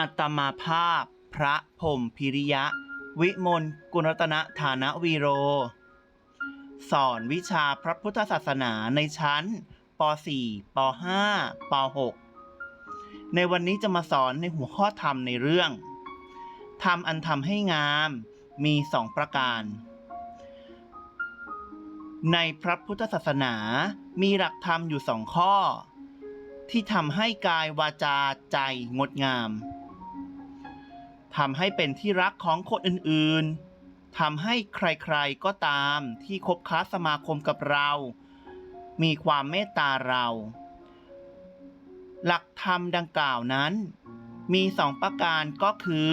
อัตมาภาพ พระพรมพิริยะ วิมลกุณรัตนฐานวีโร สอนวิชาพระพุทธศาสนาในชั้นป .4 ป .5 ป .6 ในวันนี้จะมาสอนในหัวข้อธรรมในเรื่องธรรมอันทำให้งามมีสองประการ ในพระพุทธศาสนามีหลักธรรมอยู่สองข้อ ที่ทำให้กายวาจาใจงดงาม ทำให้เป็นที่รักของคนอื่นๆทำให้ใครๆก็ตามที่คบค้าสมาคมกับเรา มีความเมตตาเรา หลักธรรมดังกล่าวนั้น มีสองประการก็คือ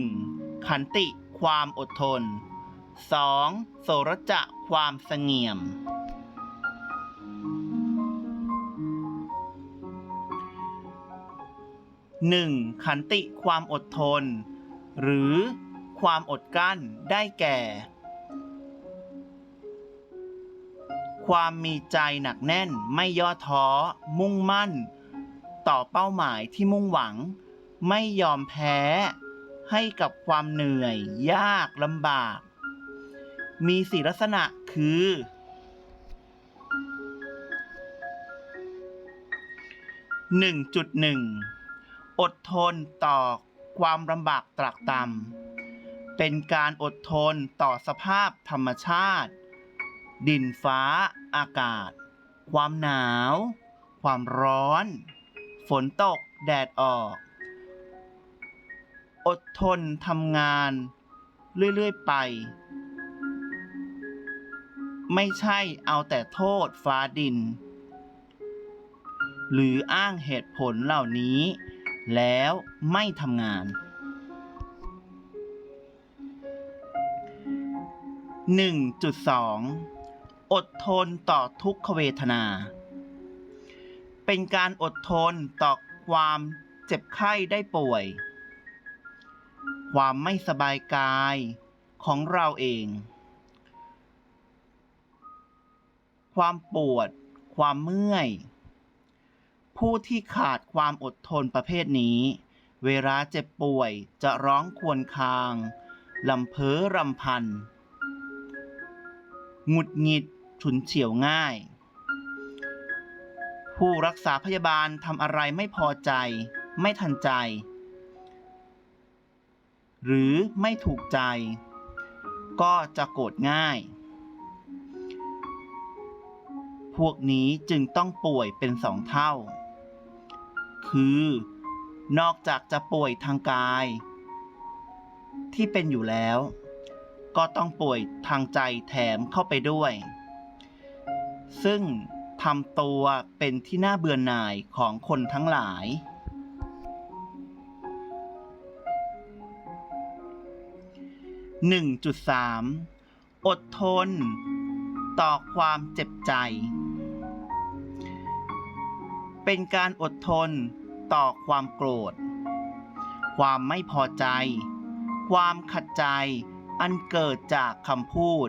1. ขันติความอดทน 2. โสรจะความเสงี่ยม 1. ขันติความอดทน หรือความอดกลั้นได้แก่ ความมีใจหนักแน่นไม่ย่อท้อ มุ่งมั่น ต่อเป้าหมายที่มุ่งหวัง ไม่ยอมแพ้ ให้กับความเหนื่อย ยากลำบาก มีสีลักษณะคือ 1.1 อดทนต่อความลำบากตรากตรำเป็นการอดทนต่อสภาพธรรมชาติ ดินฟ้า อากาศ ความหนาว ความร้อน ฝนตกแดดออก อดทนทำงาน เรื่อย ๆ ไป ไม่ใช่เอาแต่โทษฟ้าดิน หรืออ้างเหตุผลเหล่านี้ แล้วไม่ทำงาน 1.2 อดทนต่อทุกขเวทนา เป็นการอดทนต่อความเจ็บไข้ได้ป่วย ความไม่สบายกายของเราเอง ความปวด ความเมื่อย ผู้ที่ขาดความอดทนประเภทนี้ เวลาเจ็บป่วยจะร้องครวญครางลำเพ้อรำพัน หงุดหงิดฉุนเฉียวง่าย ผู้รักษาพยาบาลทำอะไรไม่พอใจ ไม่ทันใจ หรือไม่ถูกใจ ก็จะโกรธง่าย พวกนี้จึงต้องป่วยเป็นสองเท่า คือ นอกจากจะป่วยทางกาย ที่เป็นอยู่แล้ว ก็ต้องป่วยทางใจแถมเข้าไปด้วย ซึ่งทำตัวเป็นที่น่าเบื่อหน่ายของคนทั้งหลาย 1.3 อดทน ต่อความเจ็บใจ เป็นการอดทนต่อความโกรธ ความไม่พอใจ ความขัดใจอันเกิดจากคำพูด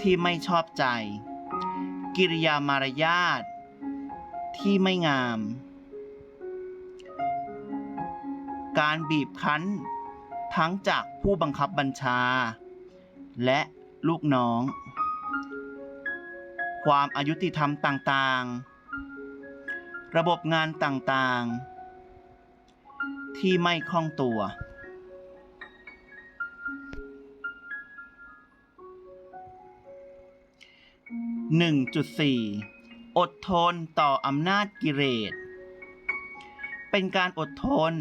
ที่ไม่ชอบใจ กิริยามารยาทที่ไม่งาม การบีบคั้น ทั้งจากผู้บังคับบัญชา และลูกน้อง ความอายุติธรรมต่างๆ ระบบงานต่างๆ ที่ไม่คล่องตัว 1.4 อดทนต่ออำนาจกิเลสเป็นการอดทน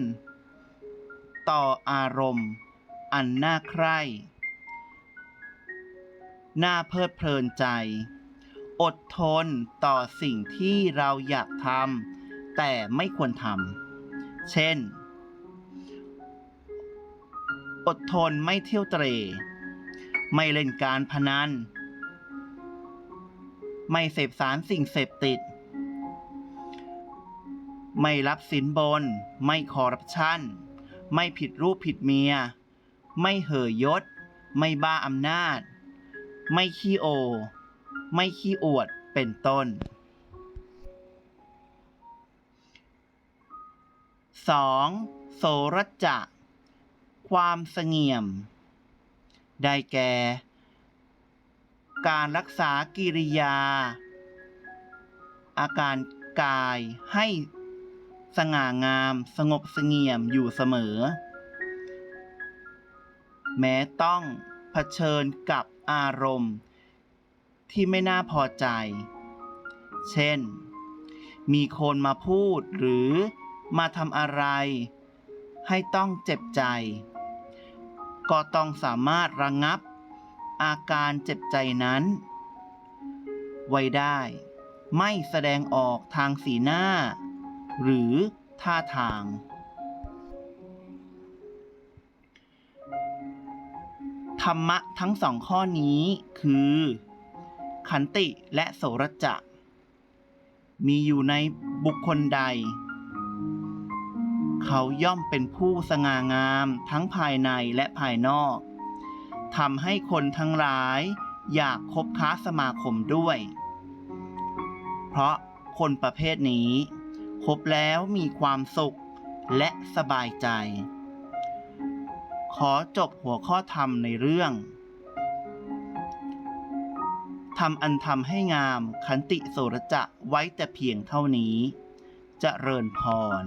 ต่ออารมณ์ อันน่าใคร่ น่าเพลิดเพลินใจ อดทนต่อสิ่งที่เราอยากทำแต่ไม่ควรทำเช่น อดทนไม่เที่ยวเตร ไม่เล่นการพนัน ไม่เสพสารสิ่งเสพติด ไม่รับสินบน ไม่คอร์รัปชัน ไม่ผิดรูปผิดเมีย ไม่เห่อยศ ไม่บ้าอำนาจ ไม่ขี้โอ ไม่ขี้อวดเป็นต้น 2. โสรจจะ ความเสงี่ยม ได้แก่ การรักษากิริยา อาการกายให้สง่างามสงบเสงี่ยมอยู่เสมอ แม้ต้องเผชิญกับอารมณ์ ที่ไม่น่าพอใจ เช่น มีคนมาพูดหรือมาทำอะไร ให้ต้องเจ็บใจ ก็ต้องสามารถระงงับอาการเจ็บใจนั้น ไว้ได้ ไม่แสดงออกทางสีหน้า หรือท่าทาง ธรรมะทั้งสองข้อนี้คือ ขันติและโสรจะมีอยู่ในบุคคลใด เขาย่อมเป็นผู้สง่างามทั้งภายในและภายนอกทำให้คนทั้งหลายอยากคบค้าสมาคมด้วย เพราะคนประเภทนี้ คบแล้วมีความสุขและสบายใจ ขอจบหัวข้อธรรมในเรื่อง ทำอันทำให้งามขันติโสรจะไว้แต่เพียงเท่านี้จเจริญพร